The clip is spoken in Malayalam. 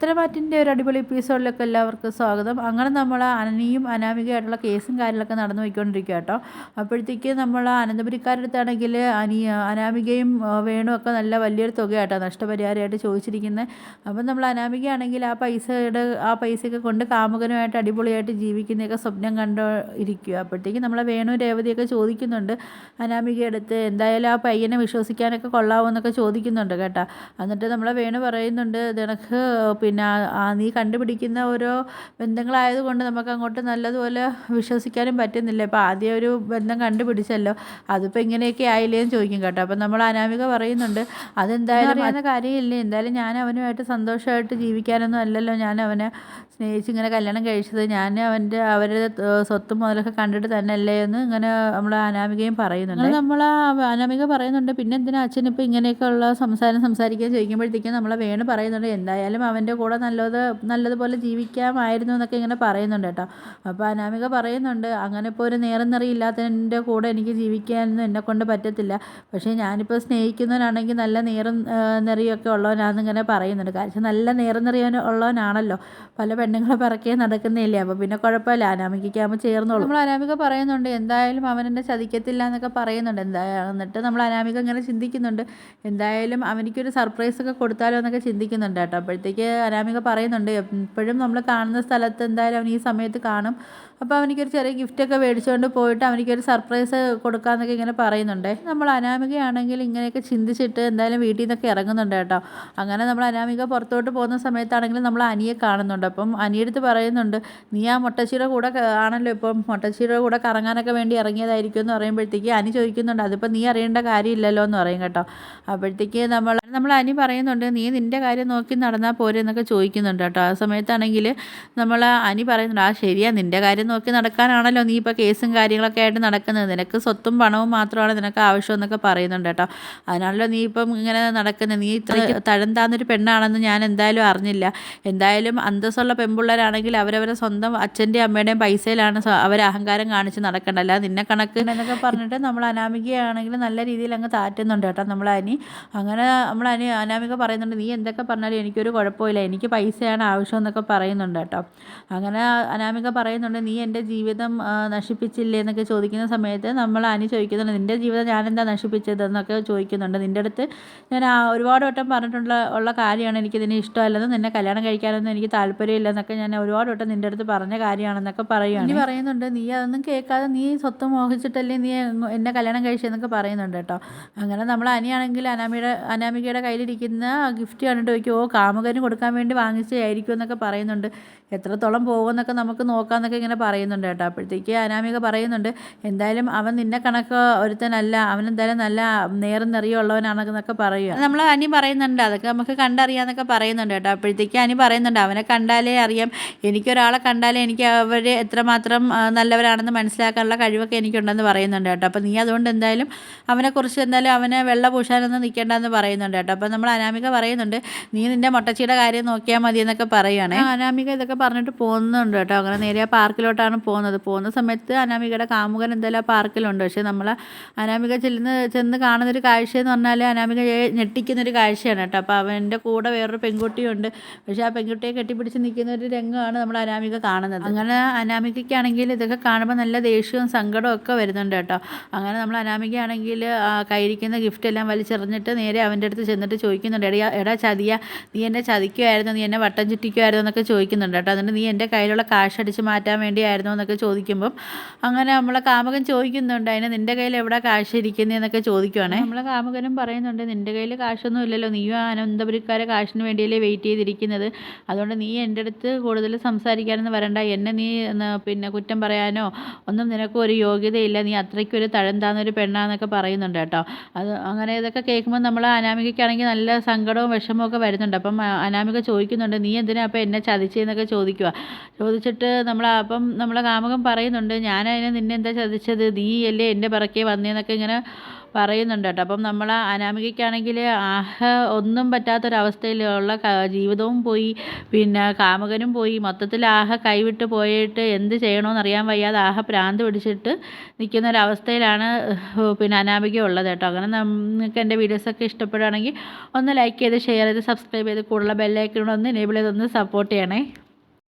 പത്തനമാറ്റിന്റെ ഒരു അടിപൊളി എപ്പിസോഡിലൊക്കെ എല്ലാവർക്കും സ്വാഗതം. അങ്ങനെ നമ്മൾ അനനിയും അനാമികയായിട്ടുള്ള കേസും കാര്യങ്ങളൊക്കെ നടന്നു പോയിക്കൊണ്ടിരിക്കുക കേട്ടോ. അപ്പോഴത്തേക്ക് നമ്മൾ അനന്തപുരിക്കാരുടെ അടുത്താണെങ്കിൽ അനി അനാമികയും വേണുമൊക്കെ നല്ല വലിയൊരു തുകയാട്ടോ നഷ്ടപരിഹാരമായിട്ട് ചോദിച്ചിരിക്കുന്നത് അപ്പം നമ്മൾ അനാമികയാണെങ്കിൽ ആ പൈസയുടെ ആ പൈസയൊക്കെ കൊണ്ട് കാമുകനുമായിട്ട് അടിപൊളിയായിട്ട് ജീവിക്കുന്നതൊക്കെ സ്വപ്നം കണ്ടു ഇരിക്കുക അപ്പോഴത്തേക്ക് നമ്മളെ വേണു രേവതിയൊക്കെ ചോദിക്കുന്നുണ്ട് അനാമികയെടുത്ത് എന്തായാലും ആ പയ്യനെ വിശ്വസിക്കാനൊക്കെ കൊള്ളാവോന്നൊക്കെ ചോദിക്കുന്നുണ്ട് കേട്ടോ. എന്നിട്ട് നമ്മളെ വേണു പറയുന്നുണ്ട് നിനക്ക് പിന്നെ നീ കണ്ടുപിടിക്കുന്ന ഓരോ ബന്ധങ്ങളായതുകൊണ്ട് നമുക്ക് അങ്ങോട്ട് നല്ലതുപോലെ വിശ്വസിക്കാനും പറ്റുന്നില്ല. ഇപ്പം ആദ്യം ഒരു ബന്ധം കണ്ടുപിടിച്ചല്ലോ. അതിപ്പോൾ ഇങ്ങനെയൊക്കെ ആയില്ലേ എന്ന് ചോദിക്കും കേട്ടോ. അപ്പം നമ്മൾ അനാമിക പറയുന്നുണ്ട് അതെന്തായാലും അറിയാവുന്ന കാര്യമില്ലേ. എന്തായാലും ഞാൻ അവനുമായിട്ട് സന്തോഷമായിട്ട് ജീവിക്കാനൊന്നും അല്ലല്ലോ. ഞാൻ അവനെ സ്നേഹിച്ച് ഇങ്ങനെ കല്യാണം കഴിച്ചത് ഞാൻ അവന്റെ അവരുടെ സ്വത്തും മുതലൊക്കെ കണ്ടിട്ട് തന്നെ അല്ലേ എന്ന് ഇങ്ങനെ നമ്മൾ അനാമികയും പറയുന്നുണ്ട്. നമ്മൾ അനാമിക പറയുന്നുണ്ട്. പിന്നെ എന്തിനാ അച്ഛൻ ഇപ്പോൾ ഇങ്ങനെയൊക്കെയുള്ള സംസാരം സംസാരിക്കാൻ ചോദിക്കുമ്പോഴത്തേക്കും നമ്മളെ വേണു പറയുന്നുണ്ട്. എന്തായാലും അവന്റെ കൂടെ നല്ലത് നല്ലതുപോലെ ജീവിക്കാമായിരുന്നു എന്നൊക്കെ ഇങ്ങനെ പറയുന്നുണ്ട് കേട്ടോ. അപ്പോൾ അനാമിക പറയുന്നുണ്ട് അങ്ങനെ ഇപ്പോൾ ഒരു നേരം നിറയില്ലാത്തതിന്റെ കൂടെ എനിക്ക് ജീവിക്കാനൊന്നും എന്നെ കൊണ്ട് പറ്റത്തില്ല. പക്ഷേ ഞാനിപ്പോൾ സ്നേഹിക്കുന്നവനാണെങ്കിൽ നല്ല നേരം നിറയൊക്കെ ഉള്ളവനാണെന്ന് ഇങ്ങനെ പറയുന്നുണ്ട്. കാരണം നല്ല നേരം നിറയാൻ ഉള്ളവനാണല്ലോ. പല പെണ്ണുങ്ങളെ പറക്കേ നടക്കുന്നില്ലേ അപ്പോൾ പിന്നെ കുഴപ്പമില്ല. അനാമികയ്ക്കാകുമ്പോൾ ചേർന്നോളൂ. നമ്മൾ അനാമിക പറയുന്നുണ്ട് എന്തായാലും അവൻ എന്നെ ചതിക്കത്തില്ല എന്നൊക്കെ പറയുന്നുണ്ട്. എന്തായാലും എന്നിട്ട് നമ്മൾ അനാമിക ഇങ്ങനെ ചിന്തിക്കുന്നുണ്ട്. എന്തായാലും അവനിക്കൊരു സർപ്രൈസ് ഒക്കെ കൊടുത്താലോ എന്നൊക്കെ ചിന്തിക്കുന്നുണ്ട് കേട്ടോ. അപ്പോഴത്തേക്ക് അനാമിക പറയുന്നുണ്ട് എപ്പോഴും നമ്മൾ കാണുന്ന സ്ഥലത്ത് എന്തായാലും അവൻ ഈ സമയത്ത് കാണും. അപ്പോൾ അവനിക്കൊരു ചെറിയ ഗിഫ്റ്റൊക്കെ മേടിച്ചുകൊണ്ട് പോയിട്ട് അവനിക്കൊരു സർപ്രൈസ് കൊടുക്കാമെന്നൊക്കെ ഇങ്ങനെ പറയുന്നുണ്ട്. നമ്മൾ അനാമികയാണെങ്കിൽ ഇങ്ങനെയൊക്കെ ചിന്തിച്ചിട്ട് എന്തായാലും വീട്ടിൽ നിന്നൊക്കെ ഇറങ്ങുന്നുണ്ട് കേട്ടോ. അങ്ങനെ നമ്മൾ അനാമിക പുറത്തോട്ട് പോകുന്ന സമയത്താണെങ്കിലും നമ്മൾ അനിയെ കാണുന്നുണ്ട്. അപ്പം അനിയെടുത്ത് പറയുന്നുണ്ട് നീ ആ മുട്ടച്ചിയുടെ കൂടെ ആണല്ലോ ഇപ്പം. മുട്ടച്ചിയുടെ കൂടെ കറങ്ങാനൊക്കെ വേണ്ടി ഇറങ്ങിയതായിരിക്കും എന്ന് പറയുമ്പോഴത്തേക്ക് അനി ചോദിക്കുന്നുണ്ട് അതിപ്പോൾ നീ അറിയേണ്ട കാര്യമില്ലല്ലോ എന്ന് പറയും കേട്ടോ. അപ്പോഴത്തേക്ക് നമ്മൾ നമ്മൾ അനി പറയുന്നുണ്ട് നീ നിന്റെ കാര്യം നോക്കി നടന്നാൽ പോരെ എന്നൊക്കെ ചോദിക്കുന്നുണ്ട് കേട്ടോ. ആ സമയത്താണെങ്കിൽ നമ്മൾ അനി പറയുന്നുണ്ട് ആ ശരിയാ നിന്റെ കാര്യം നോക്കി നടക്കാനാണല്ലോ നീ ഇപ്പോൾ കേസും കാര്യങ്ങളൊക്കെ ആയിട്ട് നടക്കുന്നത്. നിനക്ക് സ്വത്തും പണവും മാത്രമാണ് നിനക്ക് ആവശ്യം എന്നൊക്കെ പറയുന്നുണ്ട് കേട്ടോ. അതിനാണല്ലോ നീ ഇപ്പം ഇങ്ങനെ നടക്കുന്നത് നീ ഇത്ര തഴം താന്നൊരു പെണ്ണാണെന്ന് ഞാൻ എന്തായാലും അറിഞ്ഞില്ല. എന്തായാലും അന്തസ്സുള്ള പെൺപിള്ളേരാണെങ്കിൽ അവരവരെ സ്വന്തം അച്ഛന്റെയും അമ്മയുടെയും പൈസയിലാണ് അവർ അഹങ്കാരം കാണിച്ച് നടക്കേണ്ട അല്ലാതെ നിന്നെ കണക്ക് എന്നൊക്കെ പറഞ്ഞിട്ട് നമ്മൾ അനാമികയാണെങ്കിൽ നല്ല രീതിയിൽ അങ്ങ് താറ്റുന്നുണ്ട് കേട്ടോ നമ്മൾ അനി. അങ്ങനെ നമ്മൾ അനു അനാമിക പറയുന്നുണ്ട് നീ എന്തൊക്കെ പറഞ്ഞാലും എനിക്കൊരു കുഴപ്പമില്ല. എനിക്ക് പൈസയാണ് ആവശ്യം എന്നൊക്കെ പറയുന്നുണ്ട് കേട്ടോ. അങ്ങനെ അനാമിക പറയുന്നുണ്ട് നീ എന്റെ ജീവിതം നശിപ്പിച്ചില്ലേ എന്നൊക്കെ ചോദിക്കുന്ന സമയത്ത് നമ്മൾ അനു ചോദിക്കുന്നുണ്ട് നിന്റെ ജീവിതം ഞാനെന്താ നശിപ്പിച്ചത് എന്നൊക്കെ ചോദിക്കുന്നുണ്ട്. നിന്റെ അടുത്ത് ഞാൻ ഒരുപാട് വട്ടം പറഞ്ഞിട്ടുള്ള ഉള്ള കാര്യമാണ് എനിക്കിതിന് ഇഷ്ടമല്ലെന്നും നിന്നെ കല്യാണം കഴിക്കാനൊന്നും എനിക്ക് താല്പര്യമില്ലെന്നൊക്കെ ഞാൻ ഒരുപാട് വട്ടം നിന്റെ അടുത്ത് പറഞ്ഞ കാര്യമാണെന്നൊക്കെ പറയുകയാണ് നീ പറയുന്നുണ്ട് നീ അതൊന്നും കേൾക്കാതെ നീ സ്വത്ത് മോഹിച്ചിട്ടല്ലേ നീ എന്നെ കല്യാണം കഴിച്ചതെന്നൊക്കെ പറയുന്നുണ്ട് കേട്ടോ. അങ്ങനെ നമ്മൾ അനിയാണെങ്കിൽ അനാമിയുടെ അനാമികയുടെ കയ്യിലിരിക്കുന്ന ഗിഫ്റ്റ് കണ്ടിട്ട് ചോദിക്കും ഓ കാമുകന് കൊടുക്കാൻ വേണ്ടി വാങ്ങിച്ചതായിരിക്കും എന്നൊക്കെ പറയുന്നുണ്ട്. എത്രത്തോളം പോകുമെന്നൊക്കെ നമുക്ക് നോക്കാമെന്നൊക്കെ ഇങ്ങനെ പറയുന്നുണ്ട് കേട്ടോ. അപ്പോഴത്തേക്ക് അനാമിക പറയുന്നുണ്ട് എന്തായാലും അവൻ നിന്നെ കണക്ക് ഒരുത്തനല്ല. അവൻ എന്തായാലും നല്ല നേരം നിറയുള്ളവനാണെന്നൊക്കെ പറയുക. നമ്മൾ അനി പറയുന്നുണ്ട്. അതൊക്കെ നമുക്ക് കണ്ടറിയാമെന്നൊക്കെ പറയുന്നുണ്ട് കേട്ടോ. അപ്പോഴത്തേക്ക് അനി പറയുന്നുണ്ട് അവനെ കണ്ടാലേ അറിയാം. എനിക്കൊരാളെ കണ്ടാലേ എനിക്ക് അവർ എത്രമാത്രം നല്ലവരാണെന്ന് മനസ്സിലാക്കാനുള്ള കഴിവൊക്കെ എനിക്കുണ്ടെന്ന് പറയുന്നുണ്ട് കേട്ടോ. അപ്പോൾ നീ അതുകൊണ്ട് എന്തായാലും അവനെക്കുറിച്ച് എന്തായാലും അവനെ വെള്ള പൂശാനൊന്നും നിൽക്കേണ്ടെന്ന് പറയുന്നുണ്ട് കേട്ടോ. അപ്പോൾ നമ്മൾ അനാമിക പറയുന്നുണ്ട് നീ നിന്റെ മുട്ടച്ചിയുടെ കാര്യം നോക്കിയാൽ മതി എന്നൊക്കെ പറയുകയാണ് അനാമിക ഇതൊക്കെ പറഞ്ഞിട്ട് പോകുന്നുണ്ട് കേട്ടോ. അങ്ങനെ നേരെ പാർക്കിലോട്ടാണ് പോകുന്നത്. പോകുന്ന സമയത്ത് അനാമികയുടെ കാമുകൻ എന്തായാലും പാർക്കിലുണ്ട്. പക്ഷേ നമ്മൾ അനാമിക ചെല്ലുന്ന ചെന്ന് കാണുന്നൊരു കാഴ്ച എന്ന് പറഞ്ഞാൽ അനാമിക ഞെട്ടിക്കുന്നൊരു കാഴ്ചയാണ് കേട്ടോ. അപ്പോൾ അവന്റെ കൂടെ വേറൊരു പെൺകുട്ടിയുണ്ട്. പക്ഷേ ആ പെൺകുട്ടിയെ കെട്ടിപ്പിടിച്ച് നിൽക്കുന്ന ഒരു രംഗമാണ് നമ്മൾ അനാമിക കാണുന്നത്. അങ്ങനെ അനാമികയ്ക്കാണെങ്കിൽ ഇതൊക്കെ കാണുമ്പോൾ നല്ല ദേഷ്യവും സങ്കടവും ഒക്കെ വരുന്നുണ്ട് കേട്ടോ. അങ്ങനെ നമ്മൾ അനാമികയാണെങ്കിൽ കയ്യിരിക്കുന്ന ഗിഫ്റ്റ് എല്ലാം വലിച്ചെറിഞ്ഞിട്ട് നേരെ അവന്റെ അടുത്ത് ചെന്നിട്ട് ചോദിക്കുന്നുണ്ട് എടാ എടാ ചതിയ നീ എന്നെ ചതിക്കുമായിരുന്നു നീ എന്നെ വട്ടം ചുറ്റിക്കുമായിരുന്നു എന്നൊക്കെ ചോദിക്കുന്നുണ്ട് കേട്ടോ. എന്നിട്ട് നീ എന്റെ കയ്യിലുള്ള കാശ് അടിച്ച് മാറ്റാൻ വേണ്ടിയായിരുന്നു എന്നൊക്കെ ചോദിക്കുമ്പം അങ്ങനെ നമ്മളെ കാമുകൻ ചോദിക്കുന്നുണ്ട് അതിന് നിന്റെ കയ്യിൽ എവിടെ കാശ് ഇരിക്കുന്നത് എന്നൊക്കെ ചോദിക്കുവാണേ. നമ്മളെ കാമുകനും പറയുന്നുണ്ട് നിന്റെ കയ്യിൽ കാശൊന്നും ഇല്ലല്ലോ നീയും അനന്തപുരിക്കാരെ കാശിന് വേണ്ടിയല്ലേ വെയിറ്റ് ചെയ്തിരിക്കുന്നത്. അതുകൊണ്ട് നീ എന്റെ അടുത്ത് കൂടുതൽ സംസാരിക്കാനൊന്നും വരണ്ട. എന്നെ നീ പിന്നെ കുറ്റം പറയാനോ ഒന്നും നിനക്ക് ഒരു യോഗ്യതയില്ല. നീ അത്രയ്ക്കൊരു തഴന്താന്നൊരു തഴം താന്നൊരു പെണ്ണാന്നൊക്കെ പറയുന്നുണ്ട് കേട്ടോ. അത് അങ്ങനെ ഇതൊക്കെ കേൾക്കുമ്പോൾ നമ്മൾ അനാമികയ്ക്കാണെങ്കിൽ നല്ല സങ്കടവും വിഷമവും ഒക്കെ വരുന്നുണ്ട്. അപ്പം അനാമിക ചോദിക്കുന്നുണ്ട് നീ എന്തിനാ അപ്പം എന്നെ ചതിച്ചതെന്നൊക്കെ ചോദിക്കുക ചോദിച്ചിട്ട് നമ്മൾ അപ്പം നമ്മളെ കാമുകൻ പറയുന്നുണ്ട് ഞാൻ അതിനെ നിന്നെ എന്താ ചതിച്ചത്? നീ അല്ലേ എന്റെ പിറക്കേ വന്നേന്നൊക്കെ ഇങ്ങനെ പറയുന്നുണ്ട് കേട്ടോ. അപ്പം നമ്മൾ അനാമികയ്ക്കാണെങ്കിൽ ആഹ ഒന്നും പറ്റാത്തൊരവസ്ഥയിലുള്ള ജീവിതവും പോയി പിന്നെ കാമുകനും പോയി മൊത്തത്തിൽ ആഹ കൈവിട്ട് പോയിട്ട് എന്ത് ചെയ്യണമെന്ന് അറിയാൻ വയ്യാതെ ആഹ പ്രാന്ത് പിടിച്ചിട്ട് നിൽക്കുന്ന ഒരവസ്ഥയിലാണ് പിന്നെ അനാമിക ഉള്ളത് കേട്ടോ. അങ്ങനെ നിങ്ങൾക്ക് എന്റെ വീഡിയോസൊക്കെ ഇഷ്ടപ്പെടുകയാണെങ്കിൽ ഒന്ന് ലൈക്ക് ചെയ്ത് ഷെയർ ചെയ്ത് സബ്സ്ക്രൈബ് ചെയ്ത് കൂടുതൽ ബെല്ലൈക്കണൊന്ന് എനേബിൾ ചെയ്തൊന്ന് സപ്പോർട്ട് ചെയ്യണേ.